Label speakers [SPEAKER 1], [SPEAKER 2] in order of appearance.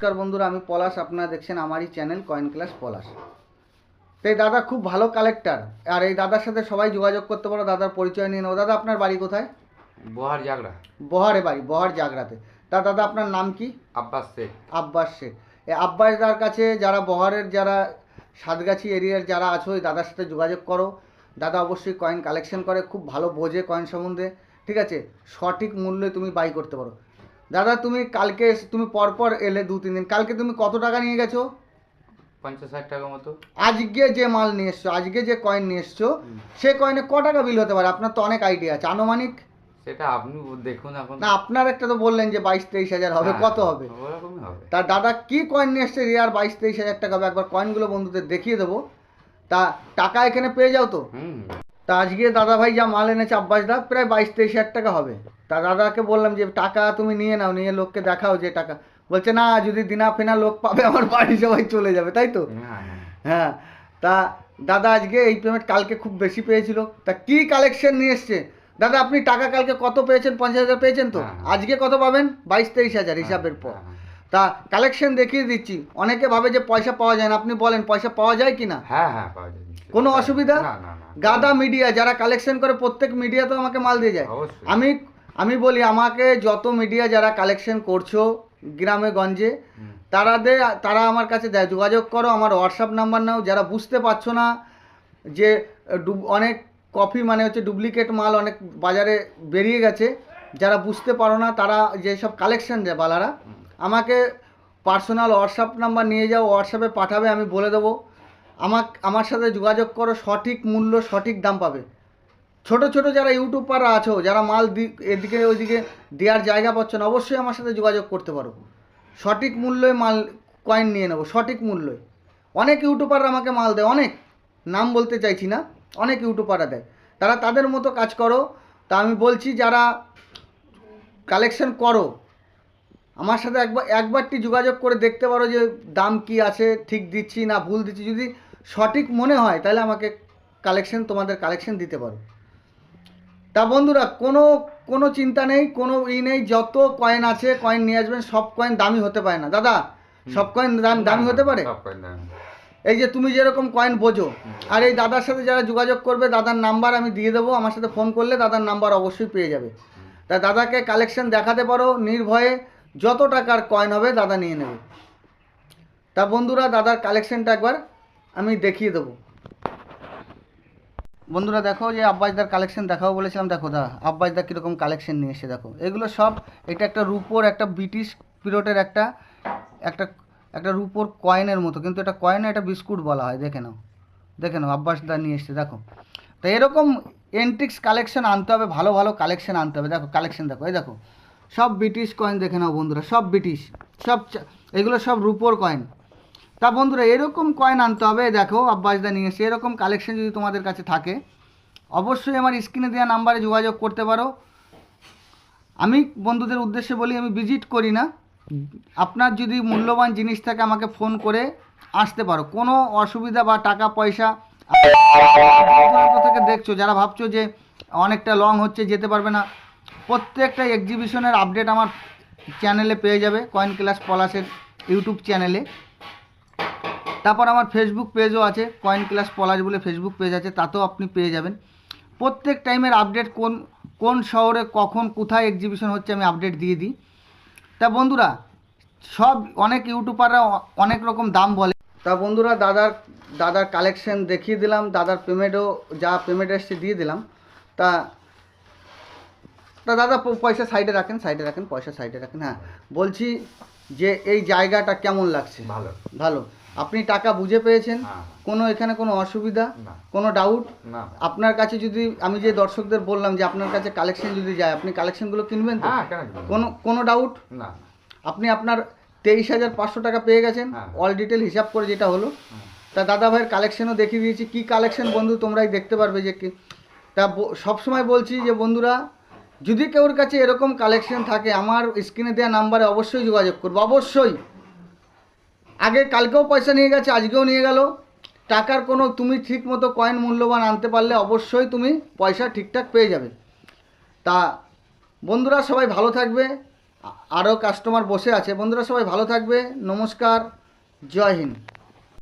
[SPEAKER 1] নমস্কার বন্ধুরা আমি পলাশ আপনারা দেখছেন আমারই চ্যানেল কয়েন ক্লাস পলাশ। তো এই দাদা খুব ভালো কালেক্টর আর এই দাদার সাথে সবাই যোগাযোগ করতে পারো দাদার পরিচয় নিয়ে নেব দাদা আপনার বাড়ি কোথায়?
[SPEAKER 2] বহার জাগড়া
[SPEAKER 1] বহারে বাড়ি বহার জাগরাতে। তা দাদা আপনার নাম কি?
[SPEAKER 2] আব্বাস শেখ।
[SPEAKER 1] আব্বাস শেখ। এই আব্বাস দার কাছে যারা বহারের যারা সাতগাছি এরিয়ার যারা আছো ওই দাদার সাথে যোগাযোগ করো। দাদা অবশ্যই কয়েন কালেকশন করে খুব ভালো বোঝে কয়েন সম্বন্ধে। ঠিক আছে? সঠিক মূল্যে তুমি বাই করতে পারো। দাদা তুমি কালকে তুমি পরপর এলে দু তিন দিন। কালকে তুমি কত টাকা নিয়ে গেছো?
[SPEAKER 2] পঞ্চাশ ষাট টাকার মতো।
[SPEAKER 1] আজকে যে মাল নিয়ে এসছো আজকে যে কয়েন নিয়ে এসছো সে কয়েনে ক টাকা বিল হতে পারে? আপনার তো অনেক আইডিয়া আছে। আনুমানিক?
[SPEAKER 2] সেটা আপনি দেখুন এখন।
[SPEAKER 1] না আপনার একটা তো বললেন যে বাইশ তেইশ হাজার হবে
[SPEAKER 2] হ্যাঁ,
[SPEAKER 1] কত হবে? তা দাদা কি কয়েন নিয়ে এসছে? রিয়ার বাইশ তেইশ হাজার টাকা হবে। একবার কয়েনগুলো বন্ধুদের দেখিয়ে দেবো। তা টাকা এখানে পেয়ে যাও তো? তা আজকে দাদা ভাই যা মাল এনেছে আব্বাস দা প্রায় বাইশ তেইশ হাজার টাকা হবে। তা দাদাকে বললাম যে টাকা তুমি নিয়ে নাও নিয়ে লোককে দেখাও যে টাকা। বলছে না যদি দিনা ফেনা লোক পাবে আমার বাড়ি সবাই চলে যাবে তাই তো?
[SPEAKER 2] হ্যাঁ, হ্যাঁ।
[SPEAKER 1] হ্যাঁ তা দাদা আজকে এই পেমেন্ট কালকে খুব বেশি পেয়েছিল। তা কি কালেকশন নিয়ে এসছে? দাদা আপনি টাকা কালকে কত পেয়েছেন? পঞ্চাশ হাজার পেয়েছেন তো?
[SPEAKER 2] হ্যাঁ।
[SPEAKER 1] আজকে কত পাবেন? বাইশ তেইশ হাজার হিসাবের পর। তা কালেকশন দেখিয়ে দিচ্ছি। অনেকে ভাবে যে পয়সা পাওয়া যায় না। আপনি বলেন পয়সা পাওয়া যায় কি না
[SPEAKER 2] হ্যাঁ হ্যাঁ পাওয়া যাবে
[SPEAKER 1] কোনো অসুবিধা? গাদা মিডিয়া যারা কালেকশন করে প্রত্যেক মিডিয়া তো আমাকে মাল দিয়ে যায়। আমি আমি বলি আমাকে যত মিডিয়া যারা কালেকশন করছ গ্রামে গঞ্জে
[SPEAKER 2] হুম।
[SPEAKER 1] তারাদের তারা আমার কাছে দেয়। যোগাযোগ করো আমার হোয়াটসঅ্যাপ নাম্বার নাও। যারা বুঝতে পারছ না যে অনেক কপি মানে হচ্ছে ডুপ্লিকেট মাল অনেক বাজারে বেরিয়ে গেছে যারা বুঝতে পারো না তারা যেসব কালেকশন দেয় বালারা আমাকে পার্সোনাল হোয়াটসঅ্যাপ নাম্বার নিয়ে যাও হোয়াটসঅ্যাপে পাঠাবে আমি বলে দেবো। আমাক আমার সাথে যোগাযোগ করো, সঠিক মূল্য, সঠিক দাম পাবে। ছোট ছোট যারা ইউটিউবাররা আছো, যারা মাল এদিকে ওইদিকে দেওয়ার জায়গা পাচ্ছ না, অবশ্যই আমার সাথে যোগাযোগ করতে পারো। সঠিক মূল্যে মাল কয়েন নিয়ে নেব, সঠিক মূল্যে। অনেক ইউটিউবাররা আমাকে মাল দেয়, অনেক। নাম বলতে চাইছি না, অনেক ইউটিউবাররা দেয়। তারা তাদের মতো কাজ করো, তা আমি বলছি যারা কালেকশন করো, আমার সাথে একবার, একবারটি যোগাযোগ করে দেখতে পারো যে দাম কি আছে, ঠিক দিচ্ছি না ভুল দিচ্ছি। যদি সঠিক মনে হয় তাহলে আমাকে কালেকশন তোমাদের কালেকশন দিতে পারো। তা বন্ধুরা কোনো কোনো চিন্তা নেই কোনো ই নেই যত কয়েন আছে কয়েন নিয়ে আসবেন সব কয়েন দামি হতে পারে না। দাদা সব কয়েন দাম দামি হতে পারে? এই যে তুমি যেরকম কয়েন বোঝো আর এই দাদার সাথে যারা যোগাযোগ করবে দাদার নাম্বার আমি দিয়ে দেবো আমার সাথে ফোন করলে দাদার নাম্বার অবশ্যই পেয়ে যাবে। তা দাদাকে কালেকশন দেখাতে পারো নির্ভয়ে যত টাকার কয়েন হবে দাদা নিয়ে নেবে। তা বন্ধুরা দাদার কালেকশনটা একবার আমি দেখিয়ে দেবো। বন্ধুরা দেখো যে আব্বাসদার কালেকশন দেখাও বলেছিলাম। দেখো দা আব্বাসদা কীরকম কালেকশন নিয়ে এসে দেখো। এগুলো সব, এটা একটা রূপোর, একটা ব্রিটিশ পিরিয়ডের একটা একটা একটা রূপোর কয়েনের মতো। কিন্তু এটা কয়েন এটা বিস্কুট বলা হয়, দেখে নাও। দেখে নাও আব্বাসদা নিয়ে এসছে, দেখো। তো এরকম এন্টিক্স কালেকশন আনতে হবে, ভালো ভালো কালেকশন আনতে হবে। দেখো কালেকশন দেখো, এই দেখো। সব ব্রিটিশ কয়েন দেখে নাও বন্ধুরা, সব ব্রিটিশ, সব এগুলো সব রূপোর কয়েন তা বন্ধুরা, এরকম কয়েন আনতে হবে, দেখো আব্বাসদা নিয়ে এসে এরকম কালেকশন যদি তোমাদের কাছে থাকে, অবশ্যই আমার স্ক্রিনে দেওয়া নাম্বারে যোগাযোগ করতে পারো। আমি বন্ধুদের উদ্দেশ্যে বলি, আমি ভিজিট করি না। আপনার যদি মূল্যবান জিনিস থাকে, আমাকে ফোন করে আসতে পারো। কোনো অসুবিধা বা টাকা পয়সা থেকে দেখছ, যারা ভাবছ যে অনেকটা লং হচ্ছে, যেতে পারবে না, প্রত্যেকটা এক্সিবিশনের আপডেট আমার চ্যানেলে পেয়ে যাবে কয়েন ক্লাস পলাশের ইউটিউব চ্যানেলে তারপর আমার ফেসবুক পেজও আছে কয়েন ক্লাস পলাশ বলে ফেসবুক পেজ আছে, তাতেও আপনি পেয়ে যাবেন। প্রত্যেক টাইমের আপডেট কোন কোন শহরে কখন, কোথায় এক্সিবিশন হচ্ছে আমি আপডেট দিয়ে দিই। তা বন্ধুরা, সব অনেক ইউটিউবাররা অনেক রকম দাম বলে। তা বন্ধুরা, দাদার দাদার কালেকশন দেখিয়ে দিলাম, দাদার পেমেন্টও যা পেমেন্ট এসছে দিয়ে দিলাম। তা তা দাদা, পয়সা সাইডে রাখেন সাইডে রাখেন, পয়সা সাইডে রাখেন হ্যাঁ। বলছি যে এই জায়গাটা কেমন লাগছে?
[SPEAKER 2] ভালো।
[SPEAKER 1] ভালো। আপনি টাকা বুঝে পেয়েছেন?
[SPEAKER 2] হ্যাঁ।
[SPEAKER 1] কোনো এখানে কোনো অসুবিধা? কোনো ডাউট আপনার কাছে যদি আমি যে দর্শকদের বললাম যে আপনার কাছে কালেকশন যদি যায় আপনি কালেকশনগুলো কিনবেন তো?
[SPEAKER 2] হ্যাঁ কেন?
[SPEAKER 1] কোনো ডাউট
[SPEAKER 2] না।
[SPEAKER 1] আপনি আপনার তেইশ হাজার পাঁচশো টাকা পেয়ে গেছেন
[SPEAKER 2] হ্যাঁ।
[SPEAKER 1] অল ডিটেল হিসাব করে যেটা হলো। তা দাদা ভাইয়ের কালেকশনও দেখিয়ে দিয়েছি। কি কালেকশন বন্ধু তোমরাই দেখতে পারবে যে কি তা সবসময় বলছি যে বন্ধুরা যদি কেউর কাছে এরকম কালেকশন থাকে, আমার স্ক্রিনে দেওয়া নাম্বারে অবশ্যই যোগাযোগ করব, অবশ্যই। আগে কালকেও পয়সা নিয়ে গেছে, আজকেও নিয়ে গেল। টাকার কোনো তুমি ঠিক মতো কয়েন মূল্যবান আনতে পারলে অবশ্যই তুমি পয়সা ঠিকঠাক পেয়ে যাবে। তা বন্ধুরা সবাই ভালো থাকবে আরও কাস্টমার বসে আছে। বন্ধুরা সবাই ভালো থাকবে, নমস্কার, জয় হিন্দ।